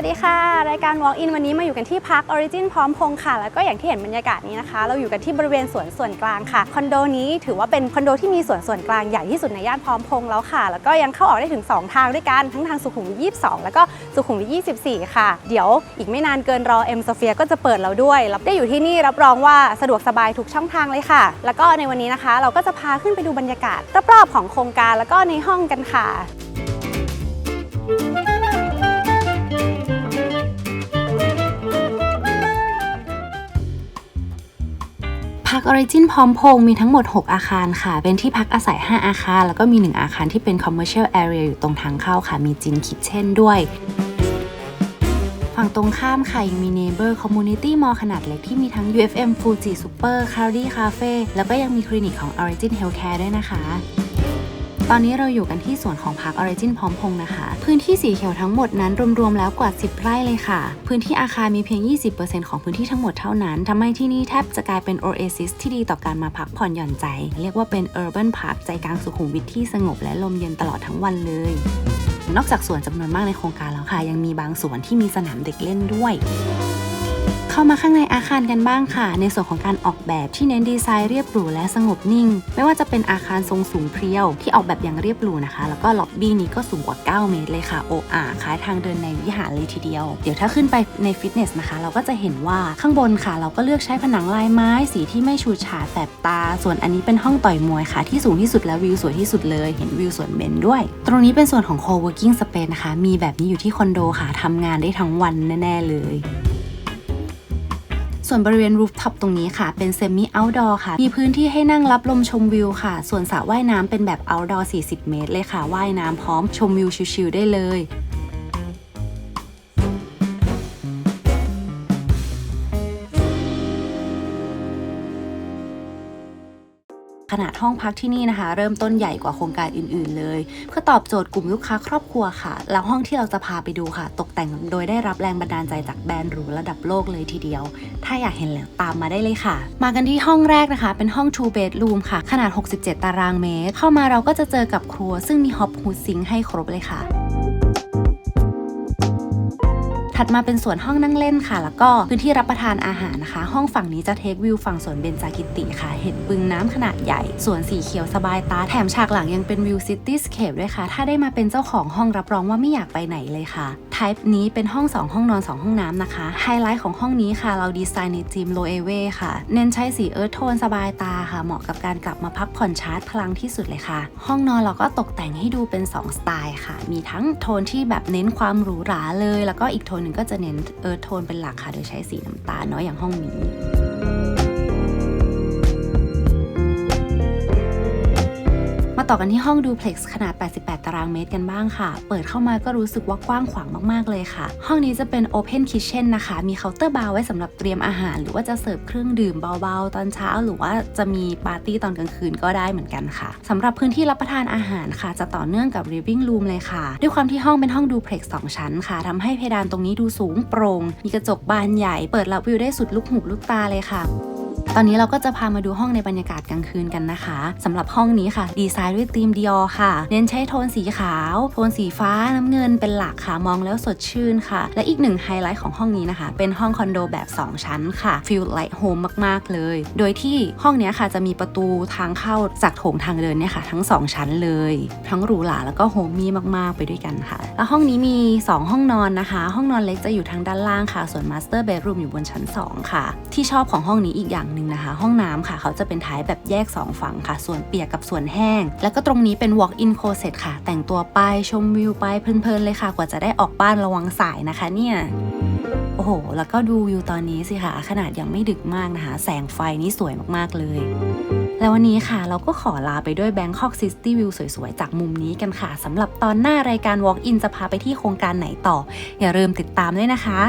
วัสดีค่ะ รายการ Walk In วันนี้มาอยู่กันที่พัก Origin พร้อมพงค่ะ แล้วก็อย่างที่เห็นบรรยากาศนี้นะคะ เราอยู่กันที่บริเวณสวนส่วนกลางค่ะ คอนโดนี้ถือว่าเป็นคอนโดที่มีสวนส่วนกลางใหญ่ที่สุดในย่านพร้อมพงแล้วค่ะ แล้วก็ยังเข้าออกได้ถึง 2 ทางด้วยกัน ทั้งทางสุขุมวิท 22 แล้วก็สุขุมวิท 24 ค่ะ เดี๋ยวอีกไม่นานเกินรอ M Sphere ก็จะเปิดแล้วด้วยรับได้อยู่ที่นี่รับรองว่าสะดวกสบายทุกช่องทางเลยค่ะ แล้วก็ในวันนี้นะคะ เราก็จะพาขึ้นไปดูบรรยากาศรอบๆของโครงการแล้วก็ในห้องกันค่ะ พัก Origin พร้อมพงมีทั้งหมด 6 อาคารค่ะ เป็นที่พักอาศัย 5 อาคาร แล้วก็มี 1 อาคารที่เป็น Commercial Area อยู่ตรงทางเข้าค่ะ มีจินคิทเช่นด้วย ฝั่งตรงข้ามค่ะยังมี Neighbor Community Mall ขนาดเล็กที่มีทั้ง UFM Fuji Super c a r d y Cafe แล้วก็ยังมีคลินิกของ Origin Healthcare ด้วยนะคะ ตอนนี้เราอยู่กันที่สวนของพัก Origin พร้อมพงนะคะ พื้นที่สีเขียวทั้งหมดนั้นรวมๆแล้วกว่า 10 ไร่เลยค่ะ พื้นที่อาคารมีเพียง 20%ของพื้นที่ทั้งหมดเท่านั้นทำให้ที่นี่แทบจะกลายเป็น Oasis ที่ดีต่อการมาพักผ่อนหย่อนใจ เรียกว่าเป็น Urban Park ใจกลางสุขุมวิทที่สงบและลมเย็นตลอดทั้งวันเลย นอกจากสวนจำนวนมากในโครงการแล้วค่ะ ยังมีบางสวนที่มีสนามเด็กเล่นด้วย เข้ามาข้างในอาคารกันบ้างค่ะ ในส่วนของการออกแบบที่เน้นดีไซน์เรียบหรูและสงบนิ่ง ไม่ว่าจะเป็นอาคารทรงสูงเพรียว ที่ออกแบบอย่างเรียบหรูนะคะ แล้วก็ล็อบบี้นี้ก็สูงกว่า 9 เมตรเลยค่ะโออาคล้ายทางเดินในวิหารเลยทีเดียว เดี๋ยวถ้าขึ้นไปในฟิตเนสนะคะ เราก็จะเห็นว่าข้างบนค่ะ เราก็เลือกใช้ผนังลายไม้ สีที่ไม่ฉูดฉาดแสบตา ส่วนอันนี้เป็นห้องต่อยมวยค่ะ ที่สูงที่สุดและวิวสวยที่สุดเลยเห็นวิวสวนเบนด้วย ตรงนี้เป็นส่วนของ co-working space นะคะมีแบบนี้อยู่ที่คอนโดค่ะทำงานได้ทั้งวันแน่ๆเลย ส่วนบริเวณรูฟท็อปตรงนี้ค่ะ เป็นเซมิ o ์ดอร์ค่ะ มีพื้นที่ให้นั่งรับลมชมวิวค่ะ ส่วนสระว่ายน้ำเป็นแบบเอาท์ดอร์ 40 เมตรเลยค่ะ ว่ายน้ำพร้อมชมวิวชิลๆได้เลย ขนาดห้องพักที่นี่นะคะ เริ่มต้นใหญ่กว่าโครงการอื่น ๆ เลย เพื่อตอบโจทย์กลุ่มลูกค้าครอบครัวค่ะ แล้วห้องที่เราจะพาไปดูค่ะ ตกแต่งโดยได้รับแรงบันดาลใจจากแบรนด์หรูระดับโลกเลยทีเดียว ถ้าอยากเห็นแล้วตามมาได้เลยค่ะ มากันที่ห้องแรกนะคะ เป็นห้อง two bedroom ค่ะ ขนาด 67 ตารางเมตร เข้ามาเราก็จะเจอกับครัว ซึ่งมีฮอปฮูดซิงให้ครบเลยค่ะ ถัดมาเป็นส่วนห้องนั่งเล่นค่ะ แล้วก็พื้นที่รับประทานอาหารนะคะ ห้องฝั่งนี้จะเทควิวฝั่งสวนเบญจากิติค่ะ เห็นบึงน้ำขนาดใหญ่สวนสีเขียวสบายตา แถมฉากหลังยังเป็นวิวซิตี้สเคปด้วยค่ะ ถ้าได้มาเป็นเจ้าของห้องรับรองว่าไม่อยากไปไหนเลยค่ะ ไทป์นี้เป็นห้อง 2 ห้องนอน 2 ห้องน้ำนะคะ ไฮไลท์ของห้องนี้ค่ะ เราดีไซน์ในจีมโลเอเวค่ะ เน้นใช้สีเอิร์ธโทนสบายตาค่ะ เหมาะกับการกลับมาพักผ่อนชาร์จพลังที่สุดเลยค่ะ ห้องนอนเราก็ตกแต่งให้ดูเป็น 2 สไตล์ค่ะ มีทั้งโทนที่แบบเน้นความหรูหราเลย แล้วก็อีกโทนหนึ่งก็จะเน้นเอิร์ธโทนเป็นหลักค่ะ โดยใช้สีน้ำตาลเนาะอย่างห้องนี้ ต่อกันที่ห้องดูเพล็กซ์ขนาด 88 ตารางเมตรกันบ้างค่ะ เปิดเข้ามาก็รู้สึกว่ากว้างขวางมากๆเลยค่ะ ห้องนี้จะเป็น Open Kitchen นะคะ มีเคาน์เตอร์บาร์ไว้สำหรับเตรียมอาหาร หรือว่าจะเสิร์ฟเครื่องดื่มเบาๆ ตอนเช้า หรือว่าจะมีปาร์ตี้ตอนกลางคืนก็ได้เหมือนกันค่ะสำหรับพื้นที่รับประทานอาหารค่ะ จะต่อเนื่องกับ Living Room เลยค่ะ ด้วยความที่ห้องเป็นห้องดูเพล็กซ์สองชั้นค่ะทำให้เพดานตรงนี้ดูสูงโปร่งมีกระจกบานใหญ่ เปิดรับวิวได้สุดลูกหูลูกตาเลยค่ะ ตอนนี้เราก็จะพามาดูห้องในบรรยากาศกลางคืนกันนะคะสำหรับห้องนี้ค่ะ ดีไซน์ด้วยธีมดิออค่ะ เน้นใช้โทนสีขาว โทนสีฟ้าน้ำเงินเป็นหลักค่ะ มองแล้วสดชื่นค่ะ และอีกหนึ่งไฮไลท์ของห้องนี้นะคะ เป็นห้องคอนโดแบบ 2 ชั้นค่ะฟิลไลท์โฮมมากๆเลย โดยที่ห้องนี้ค่ะจะมีประตูทางเข้าจากโถงทางเดินเนี่ยค่ะ ทั้ง 2 ชั้นเลย ทั้งหรูหราแล้วก็โฮมมี่มากๆไปด้วยกันค่ะ แล้วห้องนี้มี 2 ห้องนอนนะคะ ห้องนอนเล็กจะอยู่ทางด้านล่างค่ะ ส่วนมาสเตอร์เบดรูมอยู่บนชั้น 2 ค่ะ ที่ชอบของห้องนี้อีกอย่างหนึ่งนะคะ ห้องน้ำค่ะ เขาจะเป็นท้ายแบบแยก 2 ฝั่งค่ะ ส่วนเปียกกับส่วนแห้ง แล้วก็ตรงนี้เป็น walk in closet ค่ะ แต่งตัวไปชมวิวไปเพลินๆเลยค่ะ กว่าจะได้ออกบ้านระวังสายนะคะเนี่ยโอ้โห แล้วก็ดูวิวตอนนี้สิค่ะขนาดยังไม่ดึกมากนะคะ แสงไฟนี่สวยมากๆเลย แล้ววันนี้ค่ะ เราก็ขอลาไปด้วย Bangkok City View สวยๆ จากมุมนี้กันค่ะสำหรับตอนหน้ารายการ Walk In จะพาไปที่โครงการไหนต่อ อย่าลืมติดตามด้วยนะคะ